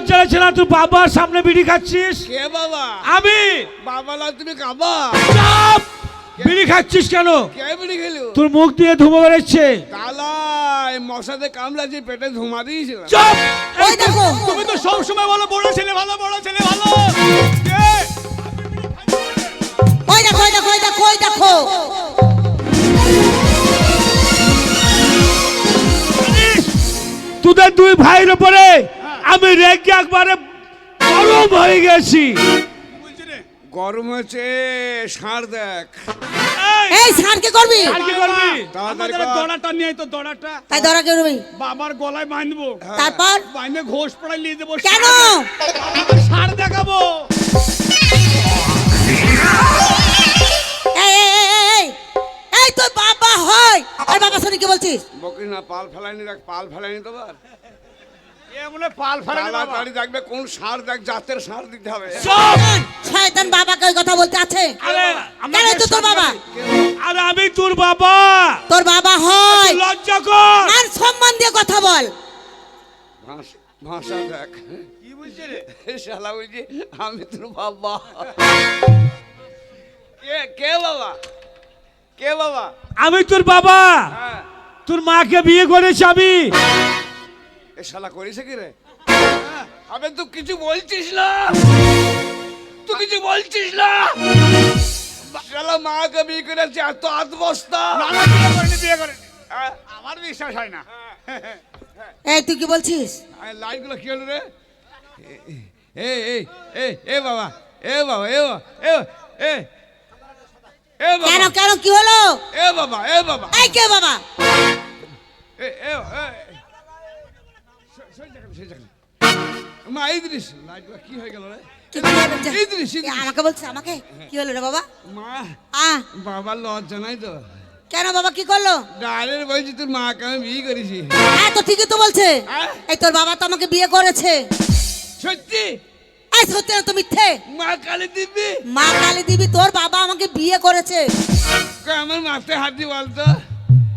লজ্জা লাগছে না তুই বাবার সামনে বিড়ি খাচ্ছিস? কে বাবা? আমি। বাবা না তুমি কাবা চাপ! বিড়ি খাচ্ছিস কেন? কে বিড়ি খেলো? তোর মুখ দিয়ে ধুমো বেরোচ্ছে। কালাই মশাতে কামড়াচ্ছি পেটে ধুমা দিয়েছিলাম। চপ! ওই দেখো। তুমি তো সব সময় বলো বড় ছেলে ভালো বড় ছেলে ভালো। ওই দেখো ওই দেখো ওই দেখো ওই দেখো। তোদের দুই ভাইয়ের উপরে আমি রেগে একবারে গরম হয়ে গেছি। গরম হচ্ছে সার দেখ। এই সার কি করবি? আর কি করবি? তাড়াতাড়ি দড়াটা নিয়ে তো দড়াটা। তাই ধরা কি করবি বাবার গলায় বাঁধবো। তারপর? বাঁধে ঘোষ পড়াই নিয়ে দেবো কেন? সার দেখাবো। এই এই এই, এই, এই এই বাবা হয়। আর বাবা শুনি কি বলছিস? বকিস না পাল ফেলাইনি দেখ পাল ফেলাইনি হয় ফেলে তাড়াতাড়ি দেখবে কোন সার দেখ জাতের সার দিতে হবে। শয়তান বাবাকে ওই কথা বলতে আছে? আরে তো তোর বাবা? আর আমি তোর বাবা। তোর বাবা হয়। লজ্জা কর। মান সম্মান দিয়ে কথা বল। ভাষ- দেখ। কি বলছে রে? শালা বলছি আমি তোর বাবা। কে কে বাবা? কে বাবা? আমি তোর বাবা। হ্যাঁ। তোর মাকে বিয়ে করেছি আমি। এ শালা করিস কি রে? আবে তুই কিছু বলছিস না? তুই কিছু বলছিস না? শালা মাকে বিয়ে করেছে এত আত্মবস্তা না, না, বিয়ে করেনি হ্যাঁ, আমার বিশ্বাস হয় না। এই তুই কি বলছিস? এই লাইটগুলো কি হলো রে? এ এ এ এ বাবা এ বাবা এ বাবা এ এ এ কেন বাবা। কেন কি হলো? এ বাবা এ বাবা। এই কে বাবা? এ এ এ সই- সই জায়গায়, সই জায়গায়। মা ইদ্রিস। লাইটগুলো কি হয়ে গেল রে? কি কি হলো? যা। ইদ্রিস আমাকে বলছিস আমাকে? কি হলো রে বাবা? মা আ। বাবার লজ্জা নাই তো। কেন বাবা কি করল? বলছি তোর মাকে আমি বিয়ে করেছি। হ্যাঁ তো ঠিকই তো বলছে? এই তোর বাবা তো আমাকে বিয়ে করেছে। সত্যি? এই সত্যি না তো মিথ্যে। মা কালী দিব্যি মা কালী দিবি তোর বাবা আমাকে বিয়ে করেছে। আমার মাথায় হাত দিয়ে বলতো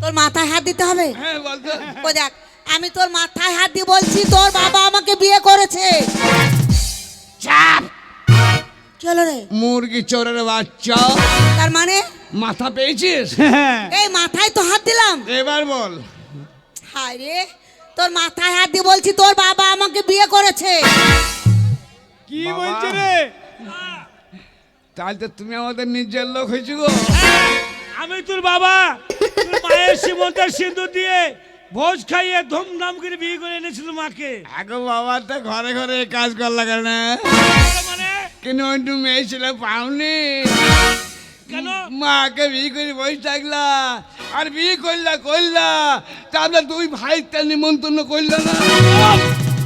তোর মাথায় হাত দিতে হবে? হ্যাঁ বলতো ও দেখ আমি তোর মাথায় হাত দিয়ে বলছি তোর বাবা আমাকে বিয়ে করেছে। চাপ। হলো রে। মুরগি চোরের বাচ্চা। তার মানে? মাথা পেয়েছিস? এই মাথায় তো হাত দিলাম। এবার বল। হায় রে তোর মাথায় হাত দিয়ে বলছি তোর বাবা আমাকে বিয়ে করেছে। কি। বলছে রে? তাহলে তো তুমি আমাদের নিজের লোক হয়েছো গো। আমি তোর বাবা। তোর মায়ের সীমন্তের সিঁদুর দিয়ে ভোজ খাইয়ে ধুমধাম করে বিয়ে করে এনেছিল মাকে। এখন বাবা তো ঘরে ঘরে কাজ করলা কেন? মানে? কেন একটু মেয়ে ছিল পাওনি? কেন? মাকে বিয়ে করে বসে থাকলা আর বিয়ে করলা করলা তাহলে দুই ভাইটা নিমন্ত্রণ করলা না।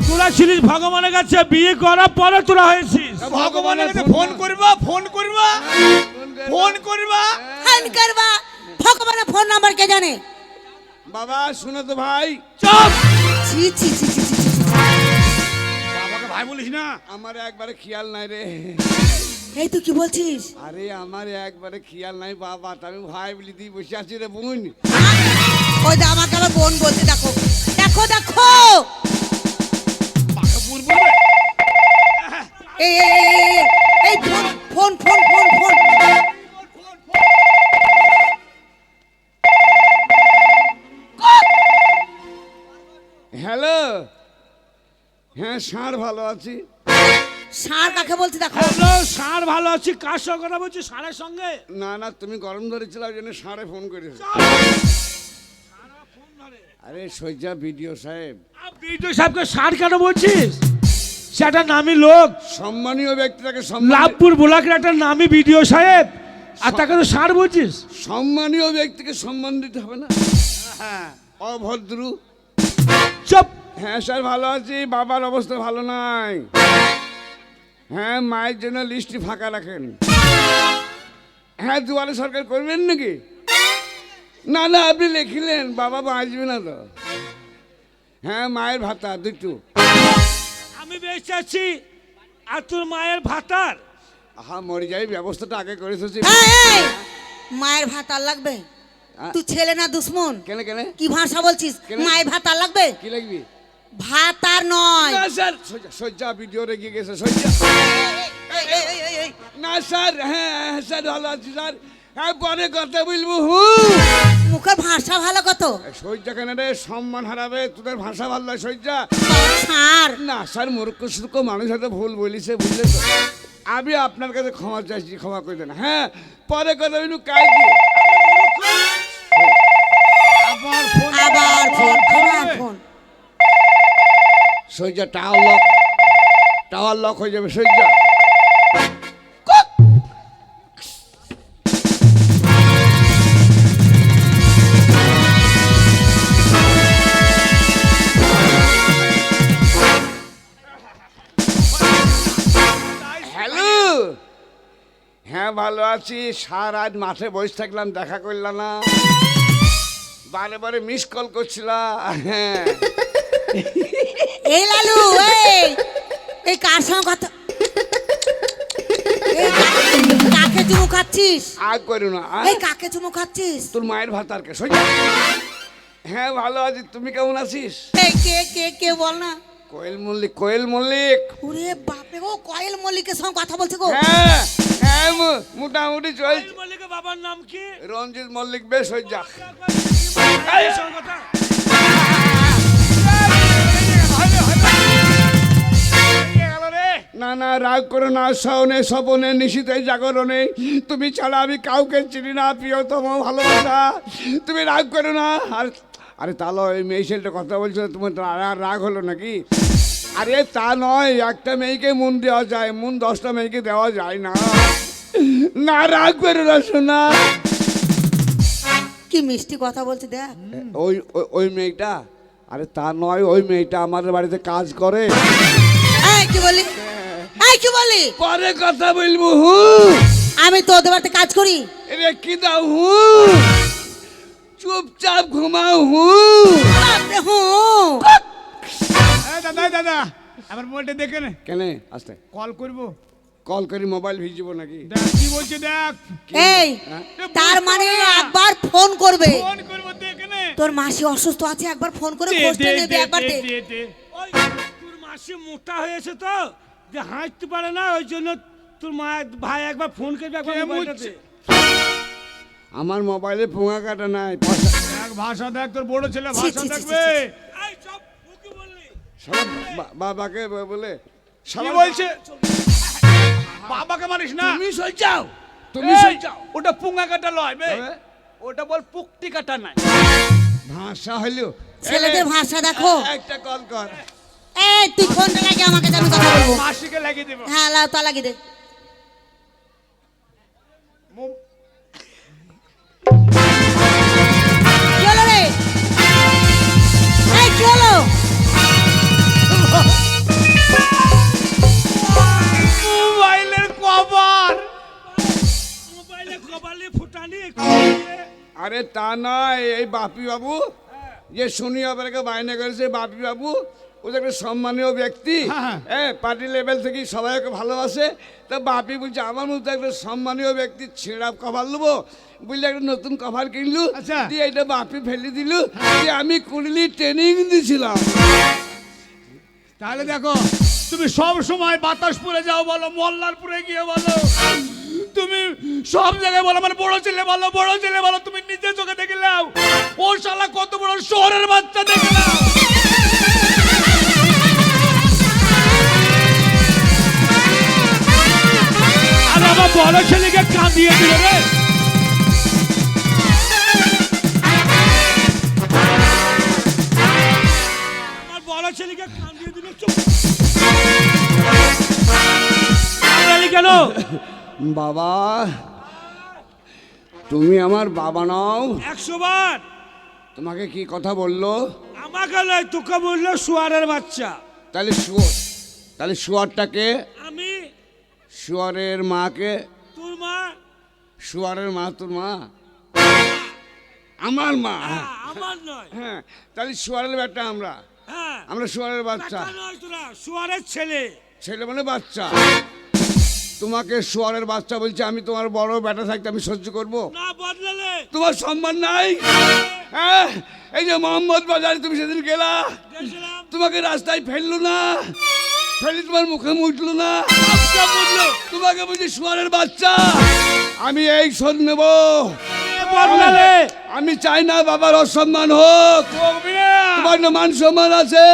তোরা ছিলিস ভগবানের কাছে বিয়ে করার পরে তোরা হয়েছিস। ভগবানের কাছে ফোন করবা ফোন করবা ফোন করবা। ফোন করবা। ভগবানের ফোন নাম্বার কে জানে? বাবা শুনো তো ভাই। চপ! ছি। বাবাকে ভাই বলিস না। আমার একবারে খেয়াল নাই রে। এই তুই কি বলছিস? আরে আমার একবারে খেয়াল নাই বাবা আমি ভাই বলি দিয়ে বসে আছি রে বোন। ওই যে আমাকে আবার বোন বলছে দেখো। দেখো দেখো! এই, এই, এই phone phone phone phone. Hello. হ্যাঁ ষাঁড় ভালো আছি। সার কাকে বলছি দেখো। হ্যালো সার ভালো আছি। কার সঙ্গে কথা বলছি সারের সঙ্গে? না না তুমি গরম ধরেছিল ওই জন্য ষাঁড়ে ফোন করেছ। আরে সজ্জা বিডিও সাহেব। বিদ্যুৎ সাহেবকে সার কেন বলছিস? সে একটা নামি লোক। সম্মানীয় ব্যক্তিটাকে সম্মান লাভপুর ব্লকের একটা নামি বিডিও সাহেব। আর তাকে তো সার বলছিস? সম্মানীয় ব্যক্তিকে সম্মান দিতে হবে না? হ্যাঁ। অভদ্র। চপ হ্যাঁ স্যার ভালো আছি। বাবার অবস্থা ভালো নাই। হ্যাঁ মায়ের জন্য লিস্টটি ফাঁকা রাখেন। হ্যাঁ দুয়ারে সরকার করবেন নাকি? না না আপনি লিখিলেন। বাবা বাঁচবে না তো। হ্যাঁ মায়ের ভাতা দুটো। আমি বেঁচে আছি আর তোর মায়ের ভাতার? আহা মরে যাই ব্যবস্থাটা আগে করে মায়ের ভাত লাগবে? তুই ছেলে না দুশ্মন কেন কেন কি ভাষা বলছিস? মায়ের ভাত আর লাগবে কি লাগবে ভাত আর নয় না স্যার সজ্জা ভিডিও রেখে গেছে সজ্জা না স্যার হ্যাঁ স্যার ভালো আছি স্যার হ্যাঁ পরে কথা বলব হু মুখের ভাষা ভালো কত সজ্জা কেন রে সম্মান হারাবে তোদের ভাষা ভালো নয় সজ্জা ছাড় না স্যার মূর্খ সুর্খ মানুষ হয়তো ভুল বলিছে বুঝলে তো আমি আপনার কাছে ক্ষমা চাইছি ক্ষমা করে দেন হ্যাঁ পরে কথা বলব কাল কি আবার ফোন আবার ফোন আবার টাওয়ার লক টাওয়ার লক হয়ে যাবে সজ্জা হ্যালো হ্যাঁ ভালো আছি। সার আজ মাঠে বসে থাকলাম দেখা করলাম না। বারে বারে মিস কল করছিলা হ্যাঁ। এই লালু এই এই কার সঙ্গে কথা? এই কা- কাকে চুমু খাচ্ছিস? আগ করো না আ? এই কাকে চুমু খাচ্ছিস? তোর মায়ের ভাত আর কে? সজ্জা হ্যাঁ ভালো আছি। তুমি কেমন আছিস? এই কে কে কে বল না। কোয়েল মল্লিক কোয়েল মল্লিক। ওরে বাপরে ও কোয়েল মল্লিকের সঙ্গে কথা বলছে গো। হ্যাঁ হ্যাঁ মোটামুটি চলছে মল্লিকের বাবার নাম কি? রঞ্জিত মল্লিক বেশ সঙ্গে কথা। না না রাগ করো না সহনে স্বপনে নিশিতে জাগরণে। তুমি ছাড়া আমি কাউকে চিনি না প্রিয়তম ভালোবাসা। তুমি রাগ করো না আর আরে তাহলে ওই মেয়ে ছেলেটা কথা বলছো তোমার তো আর রাগ হলো নাকি? আরে তা নয় একটা মেয়েকে মন দেওয়া যায় মন দশটা মেয়েকে দেওয়া যায় না। না রাগ করো না শোনা কি মিষ্টি কথা বলছে দেখ। ওই ওই- মেয়েটা? আরে তা নয় ওই মেয়েটা আমাদের বাড়িতে কাজ করে। এই কি বলি এই কি বলি পরে কথা বলব হু। আমি তোদের বাড়িতে কাজ করি। রে কি দাও হু। চুপচাপ ঘুমাও। হু বাপরে হু এই দাদা এই দাদা আমার মোবাইলটা দেখে নে কেন আসতে। কল করব। কল করি মোবাইল ভিজিব নাকি? দেখ কি বলছে দেখ। এই হ্যাঁ? তার মানে একবার ফোন করবে। ফোন করব দেখে নে তোর মাসি অসুস্থ আছে একবার ফোন করে দে, নেবে দে, একবার দে। ওই তোর মাসি মোটা হয়েছে তো যে হাঁটতে পারে না ওই জন্য তোর মা ভাই একবার ফোন করবে একবার মোবাইলটাতে। আমার মোবাইলে পোঙা কাটা নাই ভাষা দেখ তোর বড় ছেলে ভাষা দেখবে। বাবাকে বলে কি সবার- বলছে? বাবাকে মানিস না। তুমি সই যাও। তুমি সই যাও। ওটা পুঙ্গা কাটা লয় বে। ওটা বল পুকটি কাটা নাই। ভাষা হইল। ছেলেদের ভাষা দেখো। একটা কল কর। এই তুই ফোন লাগে আমাকে আমি কথা বলব? মাসিকে লাগিয়ে দেবো। হ্যাঁ লাও তা লাগিয়ে দে। ফুটানি আরে তা নয় এই বাপি বাবু যে শুনি আপনাকে বায়না করেছে বাপি বাবু ও একটা সম্মানীয় ব্যক্তি হ্যাঁ। হ্যাঁ পার্টি লেভেল থেকে সবাই ওকে ভালোবাসে তা বাপি বলছে আমার মতো একটা সম্মানীয় ব্যক্তি ছেঁড়া কভার নেব বুঝলে একটা নতুন কভার কিনলু আচ্ছা। দিয়ে এটা বাপি ফেলে দিল দিয়ে আমি কুড়লি ট্রেনিং দিছিলাম তাহলে দেখো তুমি সব সময় বাতাসপুরে যাও বলো মল্লারপুরে গিয়ে বলো তুমি সব জায়গায় বলো মানে বড় ছেলে বলো, বড় ছেলে বলো, তুমি নিজে চোখে দেখে নাও। ও শালা কত বড় শহরের বাচ্চা, দেখে নাও। আর আমার বড় ছেলেকে কাঁদিয়ে দিল রে। আমার বড় ছেলেকে কেন? বাবা তুমি আমার বাবা নাও। একশো বার। তোমাকে কি কথা বলল? আমাকে নয় তোকে বলল শুয়ারের বাচ্চা। তাহলে শুয়ার তাহলে শুয়ারটাকে আমি। শুয়ারের মাকে তোর মা। শুয়ারের মা তোর মা? আমার মা। হ্যাঁ, আমার নয়। হ্যাঁ তাহলে শুয়ারের ব্যাটা আমরা। হ্যাঁ। আমরা শুয়ারের বাচ্চা। শুয়ারের ছেলে। ছেলে মানে বাচ্চা। তোমাকে শুয়ারের বাচ্চা বলছে আমি তোমার বড় ব্যাটা থাকতে আমি সহ্য করব। না বদলালে। তোমার সম্মান নাই। হ্যাঁ এই যে মোহাম্মদ বাজারে তুমি সেদিন গেলা। তোমাকে রাস্তায় ফেলল না। ফেলে তোমার মুখে মুটলো না। তোমাকে বুঝি শুয়ারের বাচ্চা। আমি এই শোন নেব। আমি চাই না বাবার অসম্মান হোক। তোমার মান সম্মান আছে।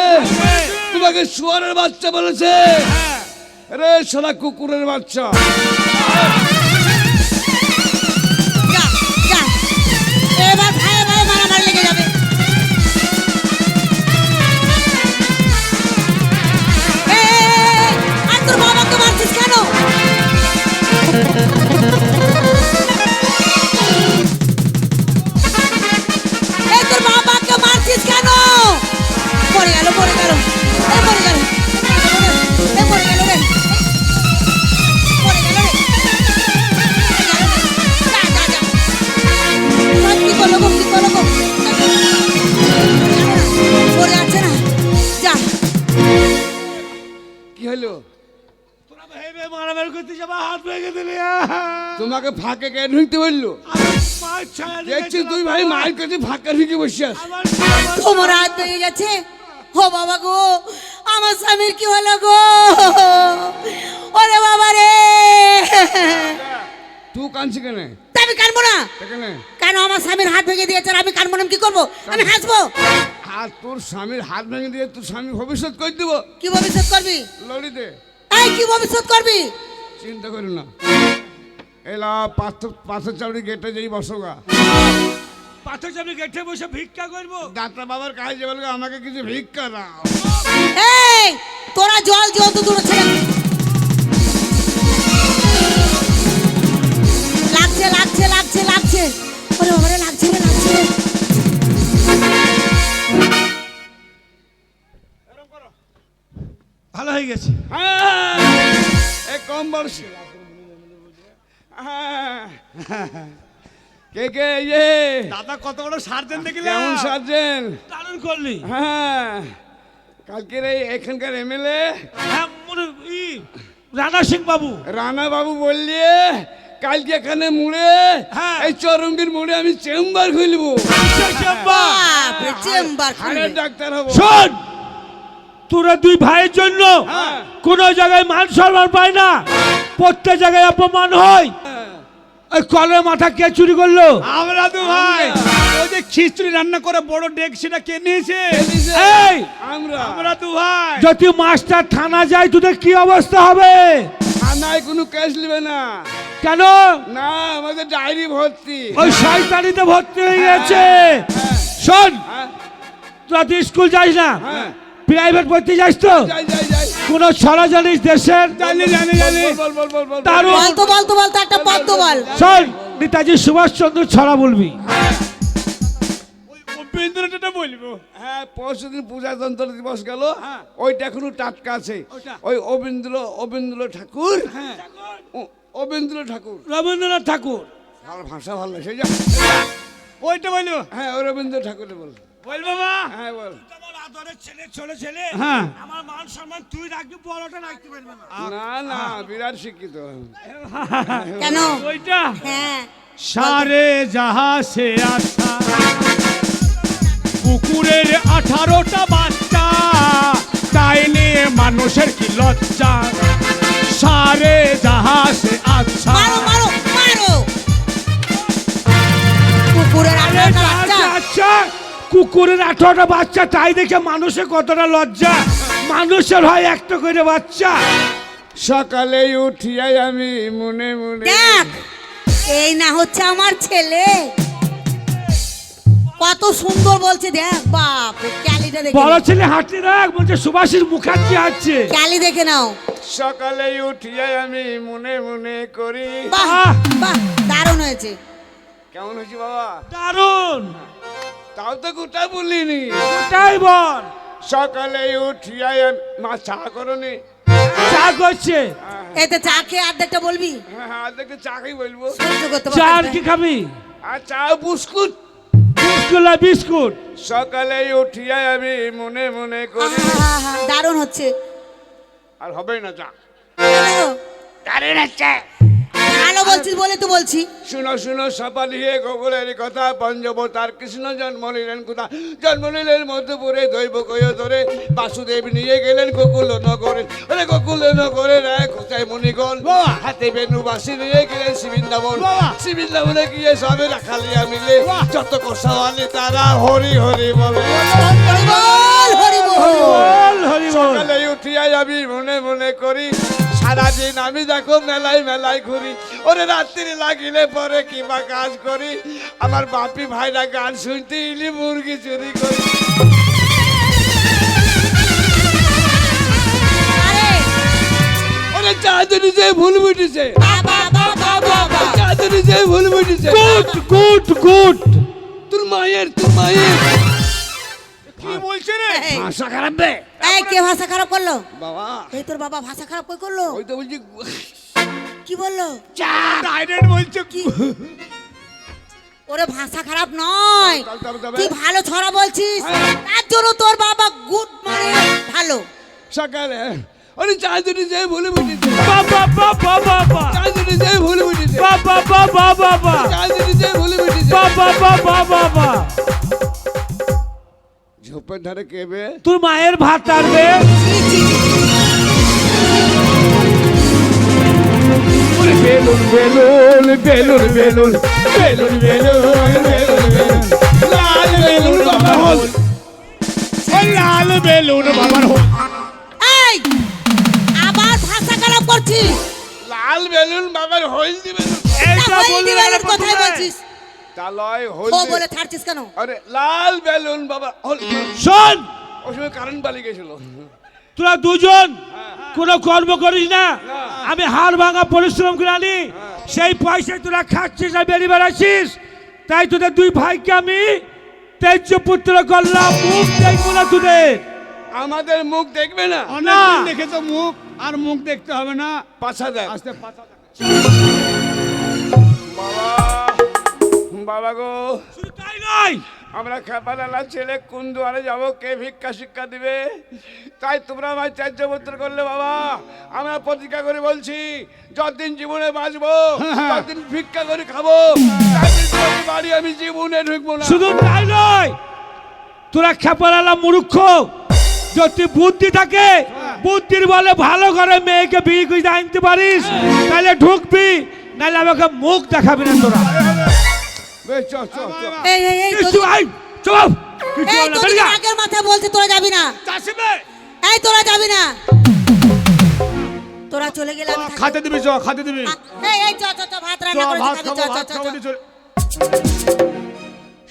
তোমাকে শুয়ারের বাচ্চা বলেছে। হ্যাঁ। সারা কুকুরের বাচ্চা। ভেবে মারামারি করতে যাবা হাত ভেঙে দিলি তোমাকে ফাঁকে কেন ঢুকতে বলল? দেখছি তুই ভাই মায়ের কাছে ফাঁকা ঢুকে বসে আস তোমার হাত ভেঙে গেছে? ও বাবা গো আমার স্বামীর কি হলো গো? ওরে বাবা রে। তুই কাঁদছি কেন? তা আমি কানবো না। কেন? আমার স্বামীর হাত ভেঙে দিয়েছে আর আমি কানবো না? কি করব? আমি হাসবো? আর তোর স্বামীর হাত ভেঙে দিয়ে তোর স্বামী ভবিষ্যৎ করে দেবো। কি ভবিষ্যৎ করবি? লড়িতে। এই কি ভবিষ্যৎ করবি? চিন্তা করি না। এলা পাথর পাথর চাবড়ি গেটে যেই বসোগা পাথর চাপড়ি গেটে বসে ভিক্ষা করব? ডাক্তার বাবার কাছে বলবে আমাকে কিছু ভিক্ষা দাও। এই তোরা জল যত দূরে ছেড়ে হ্যাঁ। কে কে ইয়ে। দাদা কত বড় সার্জেন দেখলে। কেমন সার্জেন? দারুণ করলি। হ্যাঁ কালকের এই এখানকার এমএলএ। হ্যাঁ রানা সিং বাবু। রানা বাবু বললে কালকে এখানে মুড়ে হ্যাঁ। এই চরঙ্গির মুড়ে আমি চেম্বার খুলবো। চেম্বার। হাড়ের ডাক্তার হব। শোন! তোরা দুই ভাইয়ের জন্য হ্যাঁ। কোন জায়গায় মান সম্মান পায় না। প্রত্যেক জায়গায় অপমান হয়। ওই কলের মাথা কে চুরি করল? আমরা তো ভাই। ওই যে খিচুড়ি রান্না করে বড় ডেক সেটা কে নিয়েছে? এই আমরা। আমরা তো ভাই। যদি মাস্টার থানা যায় তোদের কি অবস্থা হবে? থানায় কোনো কেস নেবে না। কেন? না আমাদের ডায়েরি ভর্তি। ওই শয়তানিতে ভর্তি হয়ে গেছে। শোন হ্যাঁ, তোরা তো স্কুল যাস না। হ্যাঁ। প্রাইভেট পড়তে যাস তো? যাই যাই যাই। কোন ছড়া জানিস দেশের জানি জানি জানি। বল বল বল বল দারুণ। বলতো বলতো বলতো একটা পদ্ম বল। শোন নেতাজি সুভাষচন্দ্র ছড়া বলবি। উপেন্দ্রটা বলব? হ্যাঁ পরশু দিন পূজাতন্ত্র দিবস গেল। ওইটা এখনও টাটকা আছে। ওই অবীন্দ্র অবীন্দ্র ঠাকুর। হ্যাঁ। অবীন্দ্র ঠাকুর। রবীন্দ্রনাথ ঠাকুর। আর ভাষা ভালো লাগে ওইটা বলব? হ্যাঁ ও রবীন্দ্র ঠাকুরে বল। বলব মা হ্যাঁ বল। আদরের ছেলে ছোট ছেলে হ্যাঁ। আমার মান সম্মান তুই রাখবি বড়টা রাখতে পারবে না। না না বিরাট শিক্ষিত। কেন? ওইটা। হ্যাঁ। সারে যাহা সে আশা কুকুরের আঠারোটা বাচ্চা তাই নিয়ে মানুষের কি লজ্জা? সারে যাহা সে আচ্ছা। কুকুরের আঠারোটা আচ্ছা, আচ্ছা কুকুরের আঠারোটা বাচ্চা তাই দেখে মানুষের কতটা লজ্জা। মানুষের হয় একটা করে বাচ্চা। সকালে উঠিয়াই আমি মনে মনে দেখ এই না হচ্ছে আমার ছেলে। কত সুন্দর বলছে দেখ বাপ ক্যালিটা দেখে বড় ছেলে হাঁটতে রাখ বলছে সুভাষিস মুখার্জি হাঁটছে ক্যালি দেখে নাও। সকালে উঠিয়াই আমি মনে মনে করি। বাহ! বাহ দারুণ হয়েছে। কেমন হয়েছে বাবা? দারুণ! তাও তো গোটা বলিনি। তাই বল। সকালে উঠিয়াই আমি মা চা করনি। চা করছে। এতে চা খেয়ে অর্ধেকটা বলবি? হ্যাঁ হ্যাঁ চা চাকেই বলব। চা আর কি খাবি? আর চা বিস্কুট। বিস্কুট আর বিস্কুট। সকালে উঠিয়াই আমি মনে মনে করি। দারুণ হচ্ছে। আর হবে না চা। কেন? আরে তো বলছি। শুনো শুনো সপালি হে গোকুলের কথা পঞ্চবতার কৃষ্ণ জন্ম নিলেন কোথা জন্ম নিলেন মধ্যপুরে দৈব কয় ধরে। বাসুদেব নিয়ে গেলেন গোকুল নগরে। ওরে গোকুল নগরে রায় খোঁচাই মণিগণ! হাতে বেনু বাসি নিয়ে গেলেন শিবিন্দাবন বাবা! শিবিন্দাবনে গিয়ে সবে রাখালিয়া মিলে! যত কষাওয়ালি তারা হরি হরি বলে! সকালে উঠিয়াই আমি মনে মনে করি সারাদিন আমি দেখো মেলায় মেলায় ঘুরি। ওরে রাত্রি লাগিলে পরে কিবা কাজ করি। আমার বাপি ভাইরা গান শুনতে ইলি মুরগি চুরি করি। ওরে চাঁদনি যে ভুল বুঝেছে। বাবা বাবা বাবা। চাঁদনি যে ভুল বুঝেছে। গুড গুড গুড ভাষা খারাপ বে। এই কে ভাষা খারাপ করল? বাবা। এই তোর বাবা ভাষা খারাপ কই করল? ওই তো বলছি কি বলল? ডাইরেক্ট বলছে কি? ওরে ভাষা খারাপ নয়। তুই ভালো ছড়া বলছিস। হ্যাঁ। তার জন্য তোর বাবা গুড মানে ভালো। সকালে ওরে চাঁদনি যে ভুল বুঝেছে বাবা বাবা বাবা চাঁদনি যে ভুল বুঝেছে বাবা বাবা বাবা চাঁদনি যে ভুল বুঝেছে বাবা বাবা বাবা। ঝোপের ধারে কেবে তোর মায়ের ভাত টানবে। Balloon balloon balloon balloon balloon balloon লাল বেলুন বাবার হোল। লাল বেলুন বাবার এই আবার ভাষা খারাপ করছিস। লাল বেলুন বাবার দিবেন এইটা বললি কথাই বলছিস? তা লয় ও বলে ছাড়ছিস কেন? আরে লাল বেলুন বাবা হল শোন! ওই সময় কারেন্ট বালি গেছিল। তোরা দুজন কোনো কর্ম করিস না। আমি হাড় ভাঙা পরিশ্রম করে আনি। সেই পয়সায় তোরা খাচ্ছিস আর বেরিয়ে বেড়াচ্ছিস। তাই তোদের দুই ভাইকে আমি তেজ পুত্র করলাম মুখ দেখব না তোদের। আমাদের মুখ দেখবে না? অনেক দিন দেখেছ মুখ? আর মুখ দেখতে হবে না। পাছা দেখ। আস্তে পাতা নয় আমরা খেপালালা ছেলে কোন দুয়ারে যাব? কে ভিক্ষা শিক্ষা দিবে? তাই তোমরা আমার চার্য ত্যায্যপত্র করলে বাবা। আমরা প্রতিজ্ঞা করে বলছি যতদিন জীবনে বাঁচবো ততদিন ভিক্ষা করে খাব। বাড়ি আমি জীবনে ঢুকবো না। শুধু তাই নয় তোরা খেপালালা মূর্খ যদি বুদ্ধি থাকে বুদ্ধির বলে ভালো করে মেয়েকে বিয়ে করে আনতে পারিস তাহলে ঢুকবি নাহলে আমাকে মুখ দেখাবি না তোরা। এই এই এই কিছু আই চল। কিছু এই হলো না, তোদের আগের মাথায় বলছে তোরা যাবি না। চাষিবে এই তোরা যাবি না। তোরা চলে গেলে আমি থাকব। খাতে দিবি চ খাতে দিবি। এই এই চ চ চ ভাত রান্না খাবি, চ চ চ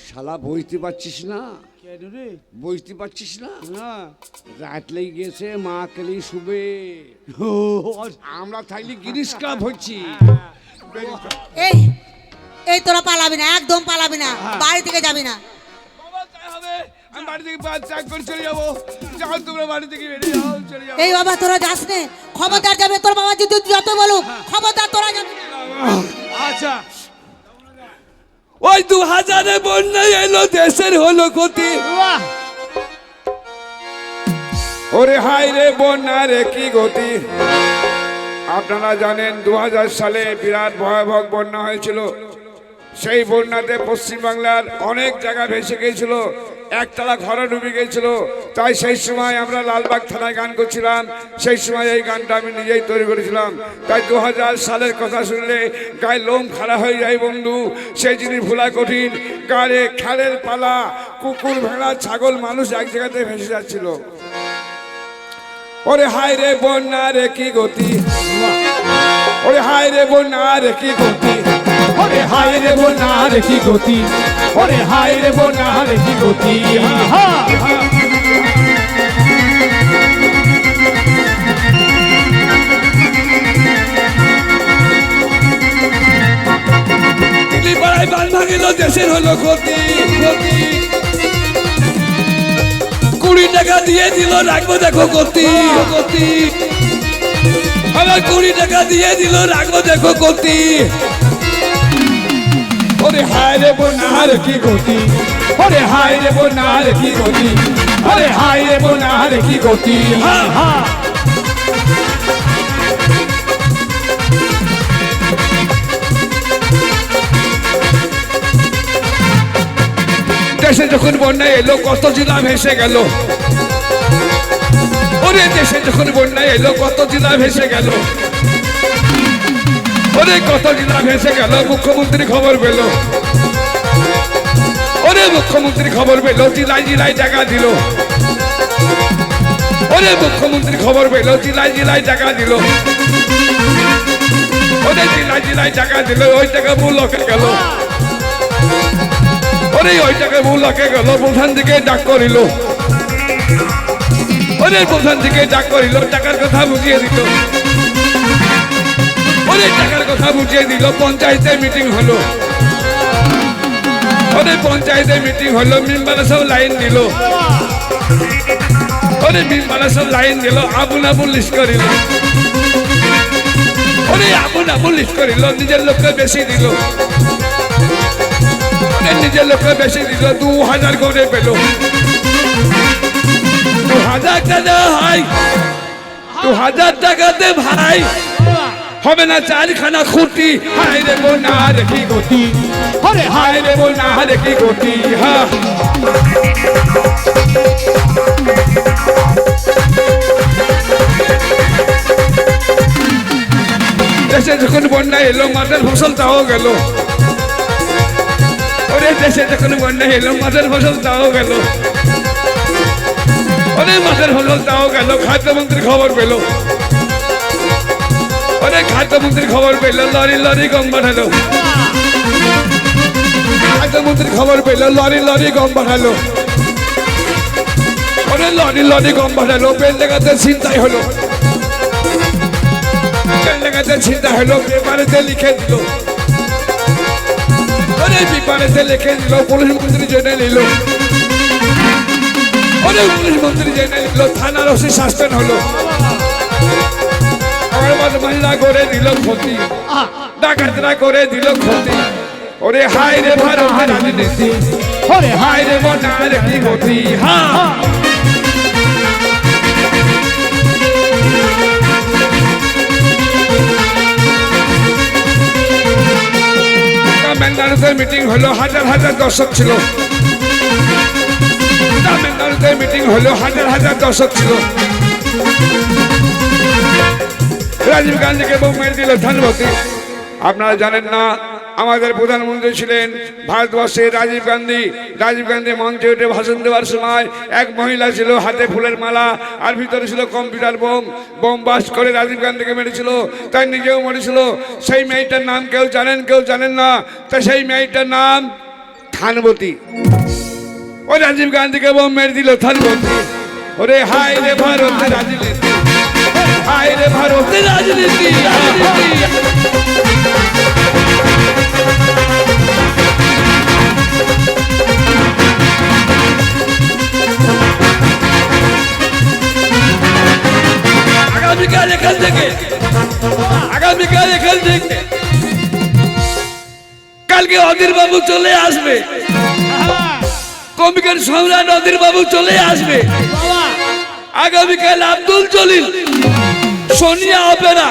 শালা বইতে পারছিস না? রে? বইতে পারছিস না? না। রাত লেগে গেছে মা কেলি শুবে। আমরা থাকলে গিরিশ ক্লাব হচ্ছি। এই এই তোরা পালাবি না একদম পালাবি না বাড়ি থেকে যাবি না। আমি বাড়ি থেকে বাদ করে চলে যাব। যখন তোমরা বাড়ি থেকে বেরিয়ে যাও চলে যাব এই বাবা তোরা যাস নে। খবরদার যাবে তোর বাবা যদি যত বলুক খবরদার তোরা যাবি। আচ্ছা। ওই দু হাজারে বন্যা এলো দেশের হলো ক্ষতি। ওরে হাই রে বন্যা রে কি গতি। আপনারা জানেন দু হাজার সালে বিরাট ভয়াবহ বন্যা হয়েছিল। সেই বন্যাতে পশ্চিমবাংলার অনেক জায়গা ভেসে গিয়েছিল, একতলা ঘরে ডুবে গিয়েছিল। তাই সেই সময় আমরা লালবাগ থানায় গান করছিলাম, সেই সময় এই গানটা আমি নিজেই তৈরি করেছিলাম। তাই দু হাজার সালের কথা শুনলে গায়ে লোম খাড়া হয়ে যায় বন্ধু, সেই জিনিস ভোলা কঠিন। গায়ে খেলের পালা, কুকুর ভেড়া, ছাগল, মানুষ এক জায়গাতে ভেসে যাচ্ছিল। ওরে হায় রে বন্যা রে কি গতি, ওরে হায় রে বন্যা রে কি গতি। ওরে হায় রে বোনার কি গতি? ওরে হায় রে বোনার কি গতি? হা পাড়ায় বান ভাঙিল, দেশের হলো ক্ষতি ক্ষতি। কুড়ি টাকা দিয়ে দিল, রাখব দেখো গতি গতি। আমার কুড়ি টাকা দিয়ে দিল, রাখব দেখো গতি। ওরে হায় রে বোনার কি গতি? ওরে হায় রে বোনার কি গতি? ওরে হায় রে বোনার কি গতি? হা হা। দেশে যখন বন্যা এলো, কত জেলা ভেসে গেল। ওরে দেশে যখন বন্যা এলো, কত জেলা ভেসে গেল। ওরে কত জেলা ভেসে গেল মুখ্যমন্ত্রী খবর পেল। ওরে মুখ্যমন্ত্রী খবর পেল জেলায় জেলায় টাকা দিল। ওরে মুখ্যমন্ত্রী খবর পেল জেলায় জেলায় টাকা দিল। ওরে জেলায় জেলায় টাকা দিল, ওই টাকা লোকে গেল। ওরে ওই টাকা লোকে গেল, প্রধান থেকে ডাক করিল। ওরে প্রধান দিকে ডাক করিল, টাকার কথা বুঝিয়ে দিল। ওরে টাকার কথা বুঝিয়ে দিল, পঞ্চায়েতে মিটিং হলো। ওরে পঞ্চায়েতে মিটিং হলো মেম্বারে সব লাইন দিল। ওরে মেম্বারে সব লাইন দিল, আবুল আবুল লিস্ট করিল ওরে আবুল আবুল লিস্ট করিল নিজের লোককে বেশি দিল। নিজের লোককে বেশি দিল, দু হাজার করে পেল। দু হাজার টাকা হয় দু হাজার টাকাতে ভাই। হবে না চারখানা খুঁটি। হায় রে বোনা রে কি গতি? আরে হায়। রে বোনা রে কি গতি? হা। দেশে যখন বন্যা এলো মাঠের ফসল তাও গেল। ওরে দেশে যখন বন্যা এলো মাঠের ফসল তাও গেল। ওরে মাঠের ফসল তাও গেল খাদ্যমন্ত্রী খবর পেল। ওরে খাদ্যমন্ত্রী খবর পেল, লরি লরি, গম পাঠালো। খাদ্যমন্ত্রী খবর পেল, লরি লরি, গম পাঠালো। ওরে লরি লরি, গম পাঠালো বেল দেখাতে চিন্তাই হলো। বেল দেখাতে চিন্তা হলো, পেপারেতে লিখে দিল। ওরে পেপারেতে লিখে দিল, পুলিশ মন্ত্রী জেনে নিল। ওরে পুলিশ মন্ত্রী জেনে নিল, থানার ওসি সাসপেন্ড হলো। আমার মহিলা করে দিল ক্ষতি। ডাকাতরা করে দিল ক্ষতি। ওরে হায় রে ভারত রাজনীতি ওরে হায় রে বনার কি গতি। হা। তামিলনাড়ুতে মিটিং হলো হাজার হাজার দর্শক ছিল। মিটিং হলো হাজার হাজার দর্শক ছিল। রাজীব গান্ধীকে বোম মেরে দিল ধানবতী আপনারা জানেন না, আমাদের প্রধানমন্ত্রী ছিলেন ভারতবর্ষের রাজীব গান্ধী। রাজীব গান্ধী মঞ্চে উঠে ভাষণ দেওয়ার সময় এক মহিলা ছিল, হাতে ফুলের মালা, আর ভিতরে ছিল কম্পিউটার বোম। বোম বাস করে রাজীব গান্ধীকে মেরেছিল, তাই নিজেও মরেছিল। সেই মেয়েটার নাম কেউ জানেন কেউ জানেন না, তা সেই মেয়েটার নাম থানবতী। ও রাজীব গান্ধীকে বোম মেরে দিল, থানবতী। ওরে হায় রে ভারতের রাজনীতি হায় রে ভারতের রাজনীতি। আগামীকাল এখান থেকে, আগামীকাল এখান থেকে। কালকে অধীর বাবু চলে আসবে। কমিকের সম্রাট অধীর বাবু চলে আসবে। আগামীকাল আব্দুল জলিল। সোনিয়া অপেরা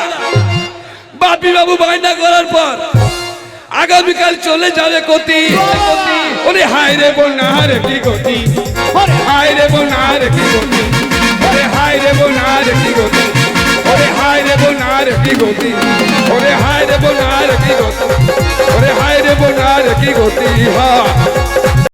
বাপি বাবু বায়না করার পর আগামীকাল চলে যাবে কতি। ওরে হায় রে বোনা রে কি গতি? ওরে হায় রে বোনা রে কি গতি? ওরে হায় রে বোনা রে কি গতি? ওরে হায় রে বোনা রে কি গতি? ওরে হায় রে বোনা রে কি গতি? ওরে হায় রে বোনা রে কি গতি? হা।